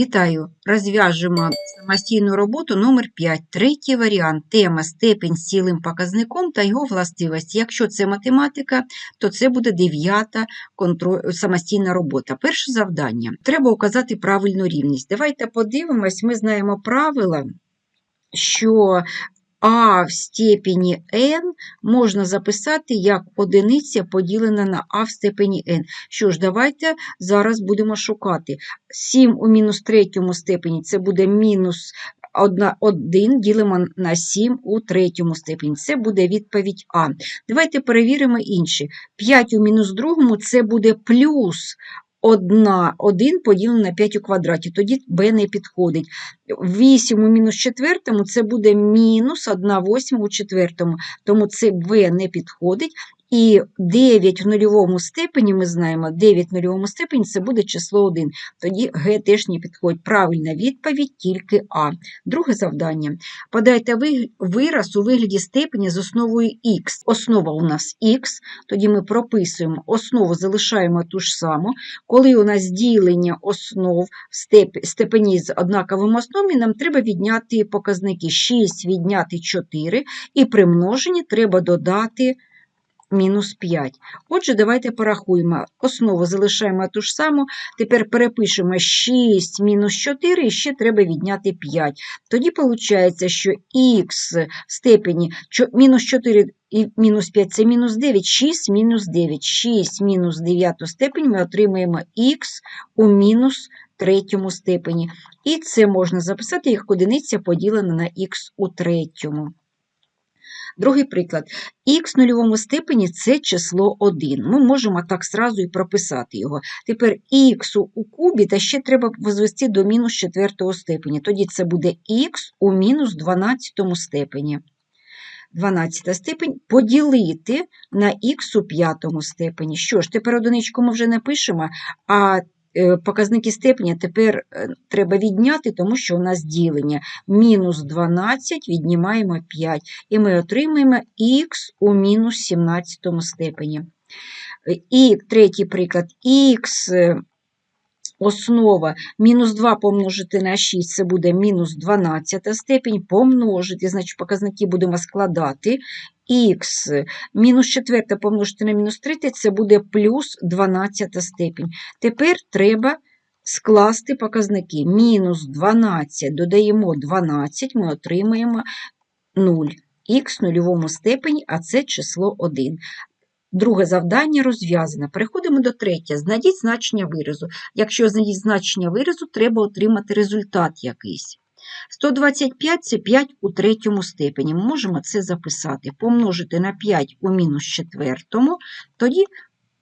Вітаю! Розв'яжемо самостійну роботу номер 5 Третій варіант. Тема степень з цілим показником та його властивості. Якщо це математика, то це буде дев'ята самостійна робота. Перше завдання. Треба указати правильну рівність. Давайте подивимось, ми знаємо правила, що а в степені n можна записати як одиниця поділена на а в степені n. Що ж, давайте зараз будемо шукати. 7 у мінус третьому степені це буде мінус 1 ділимо на 7 у третьому степені. Це буде відповідь А. Давайте перевіримо інші. 5 у мінус другому це буде плюс 1, 1 поділено на 5 у квадраті, тоді b не підходить. 8 у мінус четвертому це буде мінус 1 восьма у четвертому, тому це b не підходить. І 9 в нульовому степені, ми знаємо, 9 в нульовому степені це буде число 1. Тоді Г теж не підходить. Правильна відповідь тільки А. Друге завдання. Подайте вираз у вигляді степені з основою х. Основа у нас х, тоді ми прописуємо основу, залишаємо ту ж саму. Коли у нас ділення основ в степені з однаковим основами, нам треба відняти показники 6 відняти 4, і при множенні треба додати мінус 5. Отже, давайте порахуємо. Основу залишаємо ту ж саму. Тепер перепишемо 6 мінус 4, і ще треба відняти 5. Тоді виходить, що х в степені мінус 4 і мінус 5 це мінус 9, 6 мінус 9. 6 мінус 9 степень ми отримаємо х у мінус третьому степені. І це можна записати як одиниця поділена на х у третьому. Другий приклад. Х в нульовому степені це число 1. Ми можемо так сразу і прописати його. Тепер х у кубі, та ще треба возвести до мінус четвертого степені. Тоді це буде х у мінус 12 степені. 12 степень поділити на х у п'ятому степені. Що ж, тепер одиничку ми вже не пишемо, а показники степеня тепер е, треба відняти, тому що у нас ділення. Мінус 12 віднімаємо 5, і ми отримаємо х у мінус 17 степені. Е, І третій приклад, х основа мінус 2 помножити на 6, це буде мінус 12 степень, помножити, значить показники будемо складати. х мінус 4 помножити на мінус 3, це буде плюс 12 степень. Тепер треба скласти показники. Мінус 12 додаємо 12, ми отримаємо 0. х в нульовому степені, а це число 1. Друге завдання розв'язане. Переходимо до третє. Знайдіть значення виразу. Якщо знайдіть значення виразу, треба отримати результат якийсь. 125 це 5 у третьому степені. Ми можемо це записати. Помножити на 5 у мінус четвертому, тоді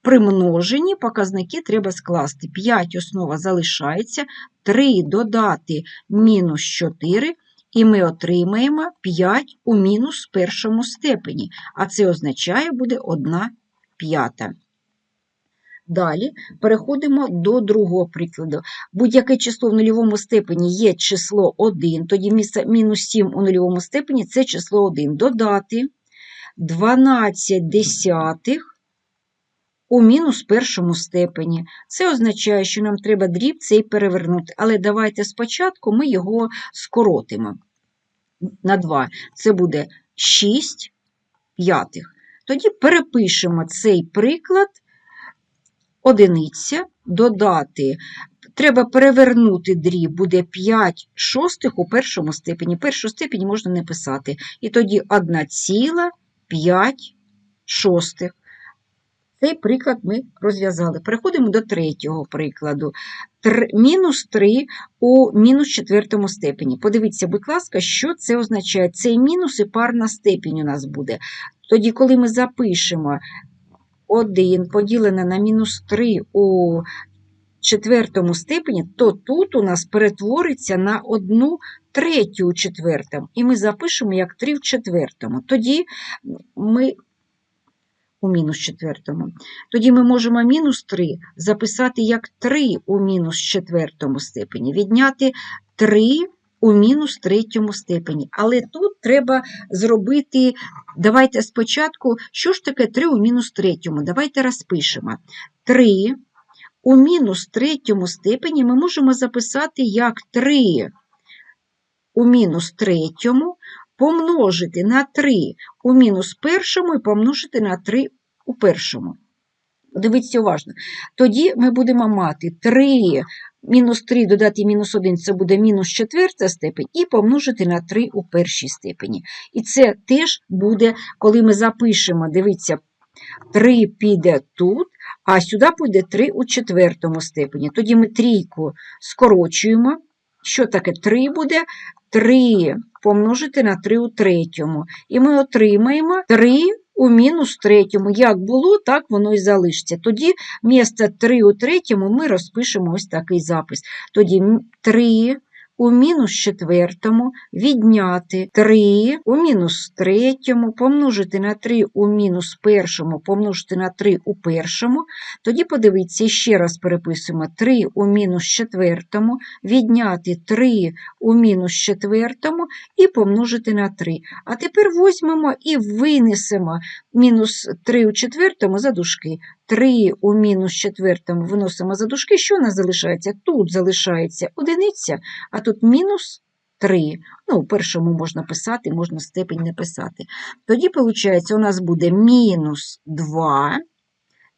при множенні показники треба скласти. 5 основа залишається, 3 додати мінус 4, і ми отримаємо 5 у мінус першому степені, а це означає буде 1 п'ята. Далі переходимо до другого прикладу. Будь-яке число в нульовому степені є число 1, тоді мінус 7 у нульовому степені це число 1. Додати 12 десятих у мінус першому степені. Це означає, що нам треба дріб цей перевернути. Але давайте спочатку ми його скоротимо на 2. Це буде 6 п'ятих. Тоді перепишемо цей приклад одиниця, додати. Треба перевернути дріб, буде 5 шостих у першому степені. Першу степені можна не писати. І тоді 1,5 шостих. Цей приклад ми розв'язали. Переходимо до третього прикладу. Мінус 3 у мінус четвертому степені. Подивіться, будь ласка, що це означає. Цей мінус і парна степінь у нас буде. Тоді, коли ми запишемо 1 поділене на мінус 3 у четвертому степені, то тут у нас перетвориться на 1 третю у четвертому. І ми запишемо як 3 в четвертому. Тоді ми у мінус четвертому. Тоді ми можемо мінус 3 записати як 3 у мінус четвертому степені, відняти 3 у мінус третьому степені. Але тут треба зробити, давайте спочатку, що ж таке 3 у мінус третьому? Давайте розпишемо. 3 у мінус третьому степені ми можемо записати як 3 у мінус третьому помножити на 3 у мінус першому і помножити на 3 у першому. Дивіться уважно. Тоді ми будемо мати 3 мінус 3 додати мінус 1 це буде мінус четверта степень, і помножити на 3 у першій степені. І це теж буде, коли ми запишемо, дивіться, 3 піде тут, а сюди піде 3 у четвертому степені. Тоді ми трійку скорочуємо. Що таке 3 буде? 3 помножити на 3 у третьому. І ми отримаємо 3 у мінус третьому. Як було, так воно і залишиться. Тоді місце 3 у третьому ми розпишемо ось такий запис. Тоді 3 у мінус четвертому відняти 3 у мінус третьому, помножити на 3 у мінус першому, помножити на 3 у першому. Тоді подивіться, ще раз переписуємо 3 у мінус четвертому, відняти 3 у мінус четвертому і помножити на 3. А тепер візьмемо і винесемо мінус 3 у четвертому за дужки. 3 у мінус четвертому виносимо за дужки. Що у нас залишається? Тут залишається одиниця, а тут мінус 3. Ну, у першому можна писати, можна степень не писати. Тоді, виходить, у нас буде мінус 2,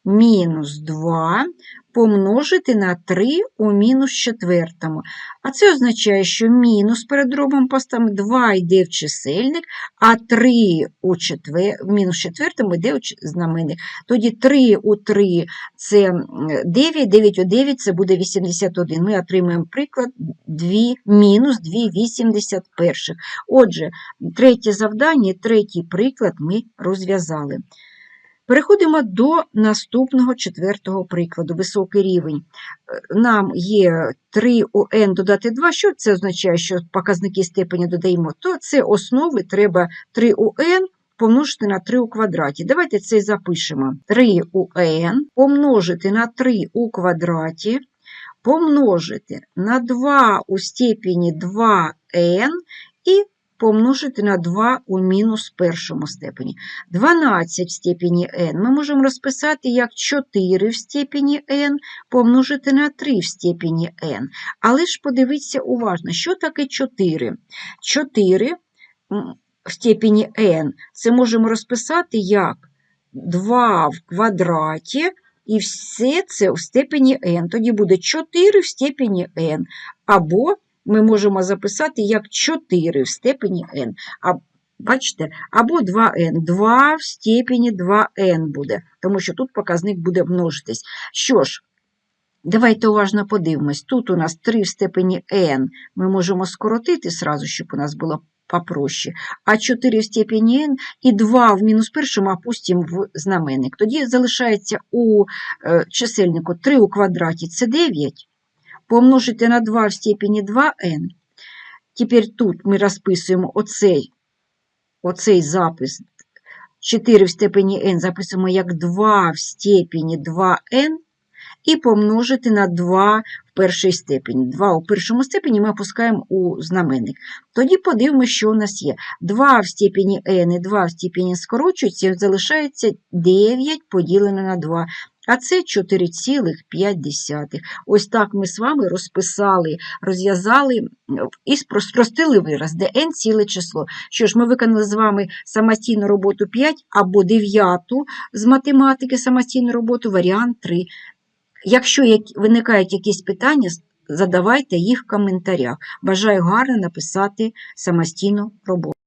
мінус 2 помножити на 3 у мінус четвертому. А це означає, що мінус перед дробом поставимо 2 йде в чисельник, а 3 у четвер... мінус четвертому йде у знаменник. Тоді 3 у 3 це 9, 9 у 9 це буде 81. Ми отримаємо приклад 2, мінус 2,81. Отже, третє завдання, третій приклад ми розв'язали. Переходимо до наступного четвертого прикладу, високий рівень. Е, Нам є 3 у n додати 2. Що це означає, що показники степені додаємо? То це основи треба 3 у n помножити на 3 у квадраті. Давайте це запишемо. 3 у n помножити на 3 у квадраті, помножити на 2 у степені 2n і помножити на 2 у мінус першому степені. 12 в степені n ми можемо розписати як 4 в степені n помножити на 3 в степені n. Але ж подивіться уважно, що таке 4? 4 в степені n це можемо розписати як 2 в квадраті, і все це в степені n. Тоді буде 4 в степені n. Або ми можемо записати як 4 в степені n. А, бачите, або 2n. 2 в степені 2n буде, тому що тут показник буде множитись. Що ж, давайте уважно подивимось. Тут у нас 3 в степені n ми можемо скоротити сразу, щоб у нас було попроще. А 4 в степені n і 2 в мінус першому опустимо в знаменник. Тоді залишається у е, чисельнику 3 у квадраті це 9 помножити на 2 в степені 2n. Тепер тут ми розписуємо оцей, оцей запис 4 в степені n записуємо як 2 в степені 2n і помножити на 2 в першій степені. 2 у першому степені ми опускаємо у знаменник. Тоді подивимося, що у нас є. 2 в степені n і 2 в степені скорочуються, залишається 9 поділене на 2. А це 4,5. Ось так ми з вами розписали, розв'язали і спростили вираз, де n ціле число. Що ж, ми виконали з вами самостійну роботу 5 або 9 з математики самостійну роботу, варіант 3. Якщо виникають якісь питання, задавайте їх в коментарях. Бажаю гарно написати самостійну роботу.